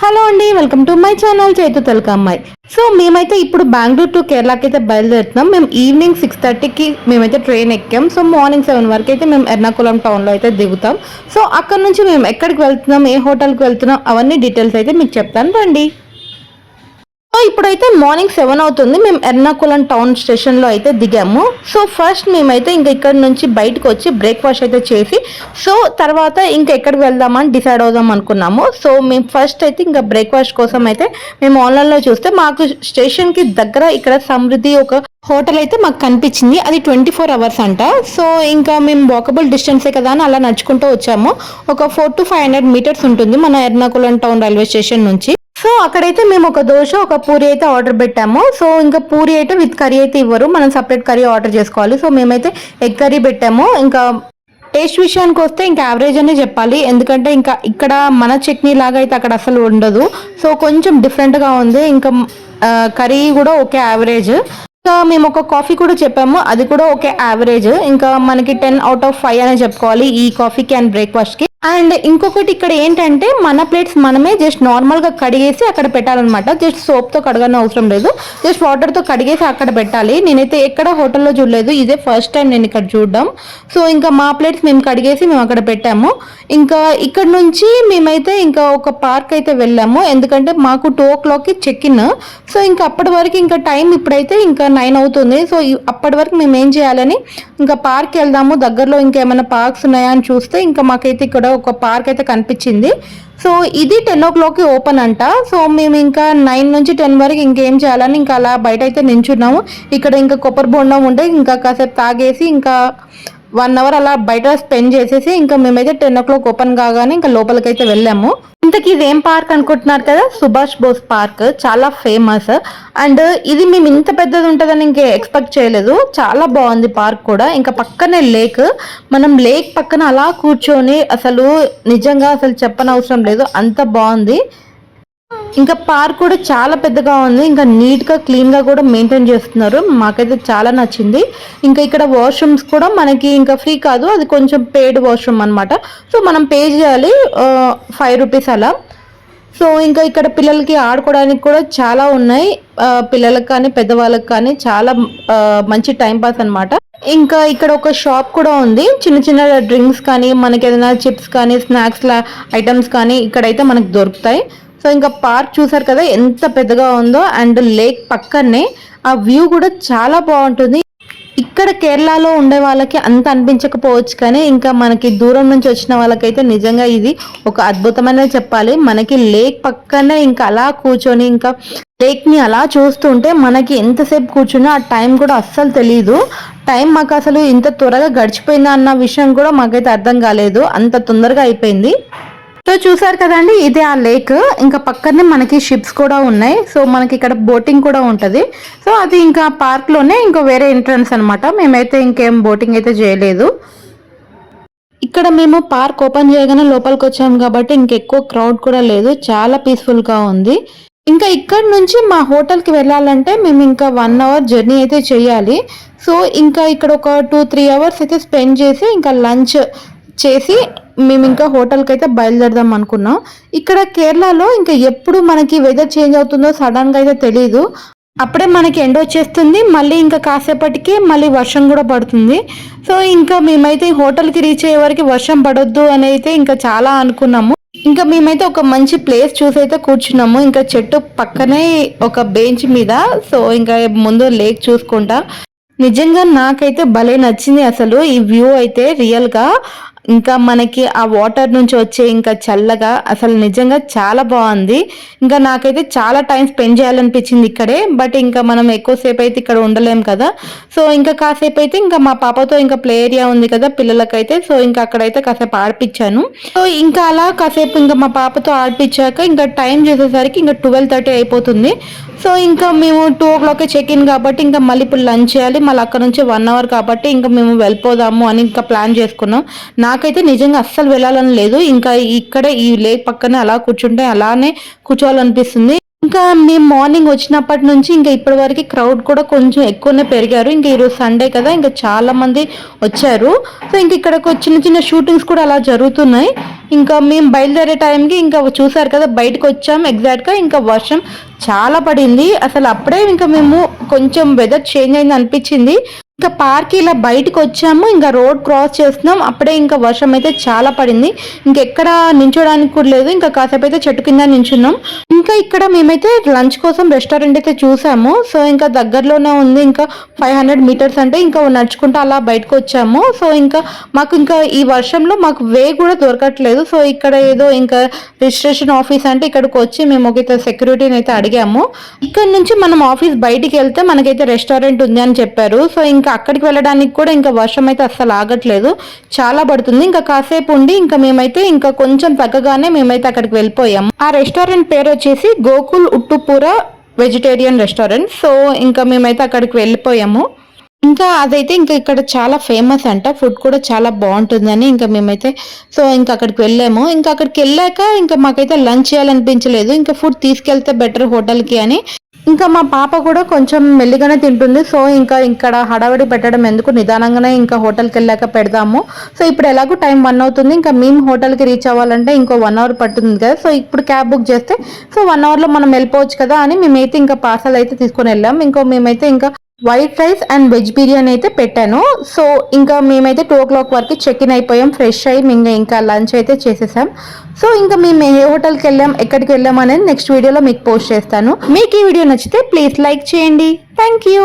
Hello అండి welcome to my channel Chaitu Telugu అమ్మాయి. So మేమైతే ఇప్పుడు బెంగళూరు టు కేరళకి అయితే బయలుదేరుతున్నాం. మేము ఈవినింగ్ సిక్స్ థర్టీకి మేమైతే ట్రైన్ ఎక్కాం. సో మార్నింగ్ సెవెన్ వరకు అయితే మేము ఎర్నాకుళం టౌన్లో అయితే దిగుతాం. సో అక్కడ నుంచి మేము ఎక్కడికి వెళ్తున్నాం ఏ హోటల్కి వెళ్తున్నాం అవన్నీ డీటెయిల్స్ అయితే మీకు చెప్తాను. రండి. సో ఇప్పుడైతే మార్నింగ్ సెవెన్ అవుతుంది. మేము ఎర్నాకులం టౌన్ స్టేషన్లో అయితే దిగాము. సో ఫస్ట్ మేమైతే ఇంకా ఇక్కడ నుంచి బయటకు వచ్చి బ్రేక్ఫాస్ట్ అయితే చేసి సో తర్వాత ఇంకా ఎక్కడికి వెళ్దామని డిసైడ్ అవుదాం అనుకున్నాము. సో మేము ఫస్ట్ అయితే ఇంకా బ్రేక్ఫాస్ట్ కోసం అయితే మేము ఆన్లైన్లో చూస్తే మాకు స్టేషన్కి దగ్గర ఇక్కడ సమృద్ధి ఒక హోటల్ అయితే మాకు కనిపించింది. అది ట్వంటీ ఫోర్ అవర్స్ అంట. సో ఇంకా మేము వాకబుల్ డిస్టెన్సే కదా అని అలా నడుచుకుంటూ వచ్చాము. ఒక four to five hundred metres ఉంటుంది మన ఎర్నాకుళం టౌన్ రైల్వే స్టేషన్ నుంచి. సో అక్కడైతే మేము ఒక దోశ ఒక పూరి అయితే ఆర్డర్ పెట్టాము. సో ఇంకా పూరి అయితే విత్ కర్రీ అయితే ఇవ్వరు. మనం సపరేట్ కర్రీ ఆర్డర్ చేసుకోవాలి. సో మేమైతే ఎగ్ కర్రీ పెట్టాము. ఇంకా టేస్ట్ విషయానికి వస్తే ఇంకా యావరేజ్ అనే చెప్పాలి. ఎందుకంటే ఇంకా ఇక్కడ మన చట్నీ లాగా అయితే అక్కడ అసలు ఉండదు. సో కొంచెం డిఫరెంట్గా ఉంది. ఇంకా కర్రీ కూడా ఓకే యావరేజ్. ఇంకా మేము ఒక కాఫీ కూడా చెప్పాము. అది కూడా ఓకే యావరేజ్. ఇంకా మనకి టెన్ అవుట్ ఆఫ్ ఫైవ్ అనే చెప్పుకోవాలి. ఈ కాఫీకి అండ్ బ్రేక్ఫాస్ట్కి. అండ్ ఇంకొకటి ఇక్కడ ఏంటంటే మన ప్లేట్స్ మనమే జస్ట్ నార్మల్గా కడిగేసి అక్కడ పెట్టాలన్నమాట. జస్ట్ సోప్తో కడగని అవసరం లేదు. జస్ట్ వాటర్తో కడిగేసి అక్కడ పెట్టాలి. నేనైతే ఎక్కడ హోటల్లో చూడలేదు. ఇదే ఫస్ట్ టైం నేను ఇక్కడ చూడడం. సో ఇంకా మా ప్లేట్స్ మేము కడిగేసి మేము అక్కడ పెట్టాము. ఇంకా ఇక్కడ నుంచి మేమైతే ఇంకా ఒక పార్క్ అయితే వెళ్ళాము. ఎందుకంటే మాకు టూ ఓ క్లాక్కి చెక్ ఇన్ సో ఇంకా అప్పటి వరకు ఇంకా టైం ఇప్పుడైతే ఇంకా నైన్ అవుతుంది. సో అప్పటి వరకు మేము ఏం చేయాలని ఇంకా పార్క్ వెళ్దాము. దగ్గరలో ఇంకేమైనా పార్క్స్ ఉన్నాయా అని చూస్తే ఇంకా మాకైతే ఇక్కడ ఒక పార్క్ అయితే కనిపించింది. సో ఇది టెన్ ఓ క్లాక్కి ఓపెన్ అంట. సో మేము ఇంకా నైన్ నుంచి టెన్ వరకు ఇంకేం చేయాలని ఇంకా అలా బయట అయితే నించున్నాము. ఇక్కడ ఇంకా కొబ్బరి బొండం ఉంటే ఇంకా కాసేపు తాగేసి ఇంకా వన్ అవర్ అలా బయట స్పెండ్ చేసేసి ఇంకా మేమైతే టెన్ ఓ క్లాక్ ఓపెన్ కాగానే ఇంకా లోపలికైతే వెళ్ళాము. ఇంతకీ ఇదేం పార్క్ అనుకుంటున్నారు కదా? సుభాష్ బోస్ పార్క్ చాలా ఫేమస్. అండ్ ఇది మేము ఇంత పెద్దది ఉంటుందని ఇంకే ఎక్స్పెక్ట్ చేయలేదు. చాలా బాగుంది పార్క్ కూడా. ఇంకా పక్కనే లేక్. మనం లేక్ పక్కన అలా కూర్చొని అసలు నిజంగా అసలు చెప్పనవసరం లేదు. అంత బాగుంది. ఇంకా పార్క్ కూడా చాలా పెద్దగా ఉంది. ఇంకా నీట్గా క్లీన్గా కూడా మెయింటైన్ చేస్తున్నారు. మాకైతే చాలా నచ్చింది. ఇంకా ఇక్కడ వాష్రూమ్స్ కూడా మనకి ఇంకా ఫ్రీ కాదు. అది కొంచెం పేడ్ వాష్రూమ్ అనమాట సో మనం పే చేయాలి. ఫైవ్ రూపీస్ అలా. సో ఇంకా ఇక్కడ పిల్లలకి ఆడుకోవడానికి కూడా చాలా ఉన్నాయి. పిల్లలకు కానీ పెద్దవాళ్ళకి కానీ చాలా మంచి టైం పాస్ అనమాట ఇంకా ఇక్కడ ఒక షాప్ కూడా ఉంది. చిన్న చిన్న డ్రింక్స్ కానీ మనకి ఏదైనా చిప్స్ కానీ స్నాక్స్ ఐటమ్స్ కానీ ఇక్కడైతే మనకు దొరుకుతాయి. సో ఇంకా పార్క్ చూసారు కదా ఎంత పెద్దగా ఉందో అండ్ లేక్ పక్కనే ఆ వ్యూ కూడా చాలా బాగుంటుంది. ఇక్కడ కేరళలో ఉండే వాళ్ళకి అంత అనిపించకపోవచ్చు కానీ ఇంకా మనకి దూరం నుంచి వచ్చిన వాళ్ళకైతే నిజంగా ఇది ఒక అద్భుతమైన చెప్పాలి. మనకి లేక్ పక్కనే ఇంకా అలా కూర్చొని ఇంకా లేక్ని అలా చూస్తుంటే మనకి ఎంతసేపు కూర్చున్నా ఆ టైం కూడా అస్సలు తెలియదు టైం మాకు అసలు ఇంత త్వరగా గడిచిపోయిందా అన్న విషయం కూడా మాకైతే అర్థం కాలేదు. అంత తొందరగా అయిపోయింది. సో చూసారు కదండి ఇదే ఆ లేక్ ఇంకా పక్కనే మనకి షిప్స్ కూడా ఉన్నాయి. సో మనకి ఇక్కడ బోటింగ్ కూడా ఉంటుంది. సో అది ఇంకా పార్క్లోనే ఇంకా వేరే ఎంట్రన్స్ అనమాట మేమైతే ఇంకేం బోటింగ్ అయితే చేయలేదు. ఇక్కడ మేము పార్క్ ఓపెన్ చేయగానే లోపలికి వచ్చాము కాబట్టి ఇంకెక్కువ క్రౌడ్ కూడా లేదు. చాలా పీస్ఫుల్గా ఉంది. ఇంకా ఇక్కడ నుంచి మా హోటల్కి వెళ్ళాలంటే మేము ఇంకా వన్ అవర్ జర్నీ అయితే చేయాలి. సో ఇంకా ఇక్కడ ఒక టూ త్రీ అవర్స్ అయితే స్పెండ్ చేసి ఇంకా లంచ్ చేసి మేము ఇంకా హోటల్కి అయితే బయలుదేరదాం అనుకున్నాం. ఇక్కడ కేరళలో ఇంకా ఎప్పుడు మనకి వెదర్ చేంజ్ అవుతుందో సడన్గా అయితే తెలియదు అప్పుడే మనకి ఎండ వచ్చేస్తుంది మళ్ళీ ఇంకా కాసేపటికి మళ్ళీ వర్షం కూడా పడుతుంది. సో ఇంకా మేమైతే హోటల్కి రీచ్ అయ్యే వరకు వర్షం పడొద్దు అని అయితే ఇంకా చాలా అనుకున్నాము. ఇంకా మేమైతే ఒక మంచి ప్లేస్ చూసి అయితే కూర్చున్నాము. ఇంకా చెట్టు పక్కనే ఒక బెంచ్ మీద సో ఇంకా ముందు లేక్ చూసుకుంటా. నిజంగా నాకైతే భలే నచ్చింది అసలు ఈ వ్యూ అయితే రియల్గా ఇంకా మనకి ఆ వాటర్ నుంచి వచ్చే ఇంకా చల్లగా అసలు నిజంగా చాలా బాగుంది. ఇంకా నాకైతే చాలా టైం స్పెండ్ చేయాలనిపించింది ఇక్కడే బట్ ఇంకా మనం ఎక్కువసేపు అయితే ఇక్కడ ఉండలేం కదా. సో ఇంకా కాసేపు అయితే ఇంకా మా పాపతో ఇంకా ప్లే ఏరియా ఉంది కదా పిల్లలకైతే సో ఇంకా అక్కడైతే కాసేపు ఆడిపించాను. సో ఇంకా అలా కాసేపు ఇంకా మా పాపతో ఆడిపించాక ఇంకా టైం చేసేసరికి ఇంకా ట్వెల్వ్ థర్టీ అయిపోతుంది. సో ఇంకా మేము two o'clock check in కాబట్టి ఇంకా మళ్ళీ ఇప్పుడు లంచ్ చేయాలి. మళ్ళీ అక్కడ నుంచి వన్ అవర్ కాబట్టి ఇంకా మేము వెళ్ళిపోదాము అని ఇంకా ప్లాన్ చేసుకున్నాం. నాకైతే నిజంగా అస్సలు వెళ్ళాలని లేదు. ఇంకా ఇక్కడే ఈ లేక్ పక్కనే అలా కూర్చుంటే అలానే కూర్చోవాలనిపిస్తుంది. ఇంకా మేము మార్నింగ్ వచ్చినప్పటి నుంచి ఇంకా ఇప్పటి వరకు క్రౌడ్ కూడా కొంచెం ఎక్కువనే పెరిగారు. ఇంకా ఈరోజు సండే కదా ఇంకా చాలా మంది వచ్చారు. సో ఇంక ఇక్కడ చిన్న చిన్న షూటింగ్స్ కూడా అలా జరుగుతున్నాయి. ఇంకా మేము బయలుదేరే టైంకి ఇంకా చూసారు కదా బయటకు వచ్చాం ఎగ్జాక్ట్గా. ఇంకా వర్షం చాలా పడింది. అసలు అప్పుడే ఇంకా మేము కొంచెం వెదర్ చేంజ్ అయింది అనిపించింది. ఇంకా పార్క్ ఇలా బయటకు వచ్చాము. ఇంకా రోడ్ క్రాస్ చేస్తున్నాం. అప్పుడే ఇంకా వర్షం అయితే చాలా పడింది. ఇంకెక్కడ నించోడానికి కూడా లేదు. ఇంకా కాసేపు అయితే చెట్టు కింద నించున్నాం ఇంకా ఇక్కడ మేమైతే లంచ్ కోసం రెస్టారెంట్ అయితే చూసాము. సో ఇంకా దగ్గరలోనే ఉంది. ఇంకా ఫైవ్ హండ్రెడ్ మీటర్స్ అంటే ఇంకా నడుచుకుంటూ అలా బయటకు వచ్చాము. సో ఇంకా మాకు ఇంకా ఈ వర్షంలో మాకు వే కూడా దొరకట్లేదు. సో ఇక్కడ ఏదో ఇంకా రిజిస్ట్రేషన్ ఆఫీస్ అంటే ఇక్కడికి వచ్చి మేము ఒక సెక్యూరిటీని అయితే అడిగాము. ఇక్కడ నుంచి మనం ఆఫీస్ బయటికి వెళ్తే మనకైతే రెస్టారెంట్ ఉంది అని చెప్పారు. సో ఇంకా అక్కడికి వెళ్ళడానికి కూడా ఇంకా వర్షం అయితే అస్సలు ఆగట్లేదు. చాలా పడుతుంది. ఇంకా కాసేపు ఉండి ఇంకా మేమైతే ఇంకా కొంచెం తగ్గగానే మేమైతే అక్కడికి వెళ్ళిపోయాము. ఆ రెస్టారెంట్ పేరు వచ్చి వచ్చేసి Gokul Oottupura vegetarian restaurant. So ఇంకా మేమైతే అక్కడికి వెళ్ళిపోయాము. ఇంకా అదైతే ఇంకా ఇక్కడ చాలా ఫేమస్ అంట. ఫుడ్ కూడా చాలా బాగుంటుందని ఇంకా మేమైతే సో ఇంకా అక్కడికి వెళ్ళాము. ఇంకా అక్కడికి వెళ్ళాక ఇంకా మాకైతే లంచ్ చేయాలనిపించలేదు. ఇంకా ఫుడ్ తీసుకెళ్తే బెటర్ హోటల్కి అని ఇంకా మా పాప కూడా కొంచెం మెల్లిగానే తింటుంది. సో ఇంకా ఇక్కడ హడావిడి పెట్టడం ఎందుకు? నిదానంగానే ఇంకా హోటల్కి వెళ్ళాక పెడదాము. సో ఇప్పుడు ఎలాగో టైం వన్ అవుతుంది. ఇంకా మేము హోటల్కి రీచ్ అవ్వాలంటే ఇంకో వన్ అవర్ పడుతుంది కదా. సో ఇప్పుడు క్యాబ్ బుక్ చేస్తే సో వన్ అవర్లో మనం వెళ్ళిపోవచ్చు కదా అని మేమైతే ఇంకా పార్సల్ అయితే తీసుకొని వెళ్ళాం. ఇంకో మేమైతే ఇంకా white rice and veg biryani అయితే పెట్టాను. సో ఇంకా మేమైతే టూ ఓ క్లాక్ వరకు చెక్ ఇన్ అయిపోయాం. ఫ్రెష్ అయ్యి మేము ఇంకా లంచ్ అయితే చేసేసాం. సో ఇంకా మేము ఏ హోటల్కి వెళ్ళాం ఎక్కడికి వెళ్ళాం అనేది నెక్స్ట్ వీడియోలో మీకు పోస్ట్ చేస్తాను. మీకు ఈ వీడియో నచ్చితే ప్లీజ్ లైక్ చేయండి. Thank you